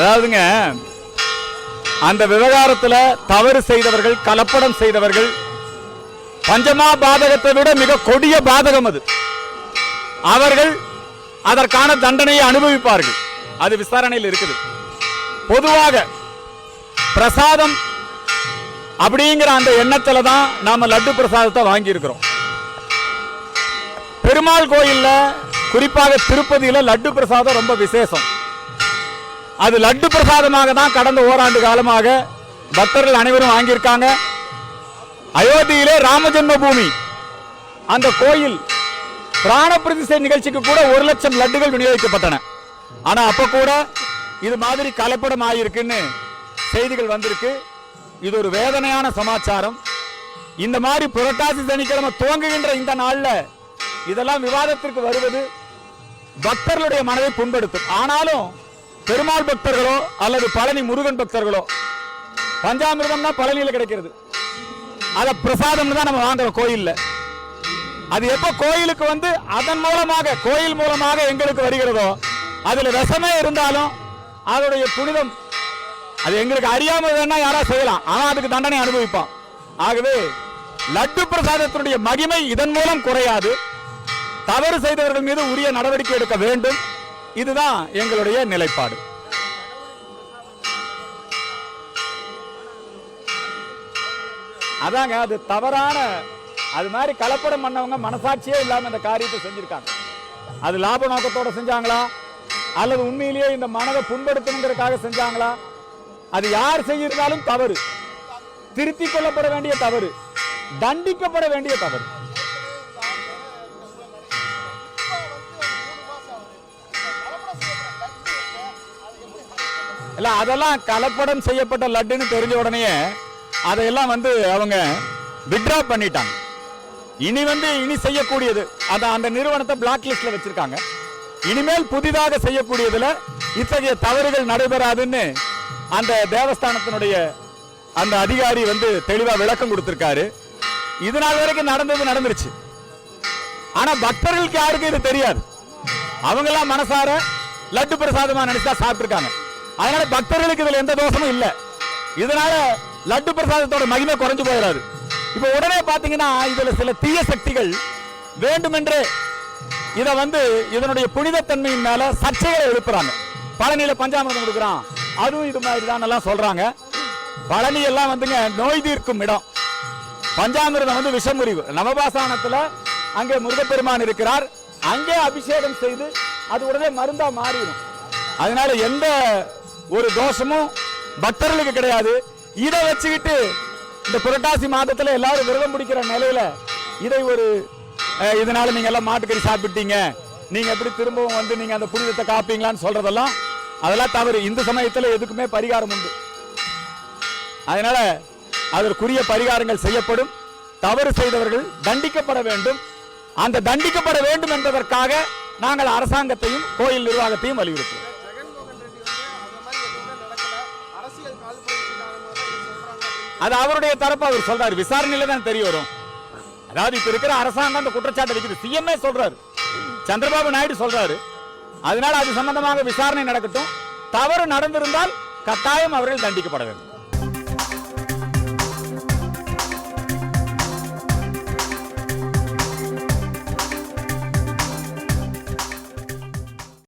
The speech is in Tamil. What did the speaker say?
அதாவதுங்க அந்த விவகாரத்துல தவறு செய்தவர்கள் கலப்படம் செய்தவர்கள் பஞ்சமா பாதகத்தை விட மிக கொடிய பாதகம் அது. அவர்கள் அதற்கான தண்டனையை அனுபவிப்பார்கள். அது விசாரணையில் இருக்குது. பொதுவாக பிரசாதம் அப்படிங்கிற அந்த எண்ணத்துல தான் நாம லட்டு பிரசாதத்தை வாங்கி இருக்கிறோம் பெருமாள் கோயில்ல குறிப்பாக திருப்பதியில லட்டு பிரசாதம் ரொம்ப விசேஷம். அது லட்டு பிரசாதமாக தான் கடந்த ஓராண்டு காலமாக பக்தர்கள் அனைவரும் வாங்கியிருக்காங்க. அயோத்தியிலே ராமஜென்ம பூமி அந்த கோயில் பிராண பிரதிஷ்டை நிகழ்ச்சிக்கு கூட ஒரு லட்சம் லட்டுகள் விநியோகிக்கப்பட்டன. ஆனா அப்ப கூட இது மாதிரி கலப்படம் ஆயிருக்குன்னு செய்திகள் வந்திருக்கு. இது ஒரு வேதனையான சமாச்சாரம். இந்த மாதிரி புரட்டாசி சனிக்கிழமை துவங்குகின்ற இந்த நாள்ல இதெல்லாம் விவாதத்திற்கு வருவது பக்தர்களுடைய மனதை புண்படுத்தும். ஆனாலும் பெருமாள் பக்தர்களோ அல்லது பழனி முருகன் பக்தர்களோ பஞ்சாமிர்தம்னா பழனியில் கிடைக்கிறது. அதை பிரசாதம்னு தான் நம்ம வாங்குறோம் கோயிலில். அது எப்போ கோயிலுக்கு வந்து அதன் மூலமாக கோயில் மூலமாக எங்களுக்கு வருகிறதோ அதில் விஷமே இருந்தாலும் அதோடைய புனிதம் அது எங்களுக்கு அறியாமல் வேணா யாரா செய்யலாம். ஆனால் அதுக்கு தண்டனை அனுபவிப்பான் ஆகவே லட்டு பிரசாதத்தினுடைய மகிமை இதன் மூலம் குறையாது. தவறு செய்தவர்கள் மீது உரிய நடவடிக்கை எடுக்க வேண்டும். இதுதான் எங்களுடைய நிலைப்பாடு. அதாங்க அது தவறான அது மாதிரி கலப்படம் பண்ணவங்க மனசாட்சியே இல்லாம இந்த காரியத்தை செஞ்சிருக்காங்க. அது லாப நோக்கத்தோட செஞ்சாங்களா? அல்லது உண்மையிலேயே இந்த மனதை புண்படுத்தணுங்கிறதுக்காக செஞ்சாங்களா? அது யார் செய்யிருந்தாலும் தவறு. திருத்திக் கொள்ளப்பட வேண்டிய தவறு. தண்டிக்கப்பட வேண்டிய தவறு. இல்லை அதெல்லாம் கலப்படம் செய்யப்பட்ட லட்டுன்னு தெரிஞ்ச உடனே அதையெல்லாம் வந்து அவங்க வித்ரா பண்ணிட்டாங்க. இனி வந்து இனி செய்யக்கூடியது அந்த அந்த நிறுவனத்தை பிளாக் லிஸ்ட்ல வச்சிருக்காங்க. இனிமேல் புதிதாக செய்யக்கூடியதுல இத்தகைய தவறுகள் நடைபெறாதுன்னு அந்த தேவஸ்தானத்தினுடைய அந்த அதிகாரி வந்து தெளிவா விளக்கம் கொடுத்திருக்காரு. இது நாள் வரைக்கும் நடந்தது நடந்துருச்சு. ஆனா பக்தர்களுக்கு யாருக்கும் இது தெரியாது. அவங்க எல்லாம் மனசார லட்டு பிரசாதமா நினைச்சா சாப்பிட்டுருக்காங்க. அதனால பக்தர்களுக்கு இதுல எந்த தோஷமும் இல்ல. இதனால லட்டு பிரசாதத்தோட மகிமை குறைஞ்சு போயிடாது இப்ப உடனே பாத்தீங்கன்னா இதுல சில தீய சக்திகள் வேண்டுமென்றே இத வந்து இதனுடைய புனிதத்தன்மையின் மேல சர்ச்சைகளை எழுப்புறாங்க. பழனியில பஞ்சாமிர்தம் கொடுக்குறான். அதுவும் இது மாதிரி தான் எல்லாம் சொல்றாங்க. பழனி எல்லாம் வந்துங்க நோய் தீர்க்கும் இடம். பஞ்சாமிர்தம் வந்து விஷமுறிவு நவபாசானத்துல அங்கே முருகப்பெருமான் இருக்கிறார். அங்கே அபிஷேகம் செய்து அது உடனே மருந்தா மாறிடும். அதனால எந்த ஒரு தோஷமும் பக்தர்களுக்கு கிடையாது. இதை வச்சுக்கிட்டு இந்த புரட்டாசி மாதத்துல எல்லாரும் விரதம் பிடிக்கிற நிலையில இதை ஒரு அஹ், இதனால நீங்க எல்லாம் மாட்டுக்கறி சாப்பிட்டீங்க. நீங்க எப்படி திரும்பவும் வந்து நீங்க அந்த புனிதத்தை காப்பீங்களான்னு சொல்றதெல்லாம் அதெல்லாம் தவறு. இந்த சமயத்துல எதுக்குமே பரிகாரம் உண்டு. அதனால அதற்குரிய பரிகாரங்கள் செய்யப்படும். தவறு செய்தவர்கள் தண்டிக்கப்பட வேண்டும். அந்த தண்டிக்கப்பட வேண்டும் என்பதற்காக நாங்கள் அரசாங்கத்தையும் கோயில் நிர்வாகத்தையும் வலியுறுத்துவோம். அது அவருடைய தரப்பு அவர் சொல்றாரு. விசாரணையில தான் தெரிய வரும். அதாவது இப்ப இருக்கிற அரசாங்கம் அந்த குற்றச்சாட்டு இருக்குது சிஎம்ஏ சொல்றாரு. சந்திரபாபு நாயுடு சொல்றாரு. அதனால அது சம்பந்தமாக விசாரணை நடக்கட்டும். தவறு நடந்திருந்தால் கட்டாயம் அவர்கள் தண்டிக்கப்பட வேண்டும்.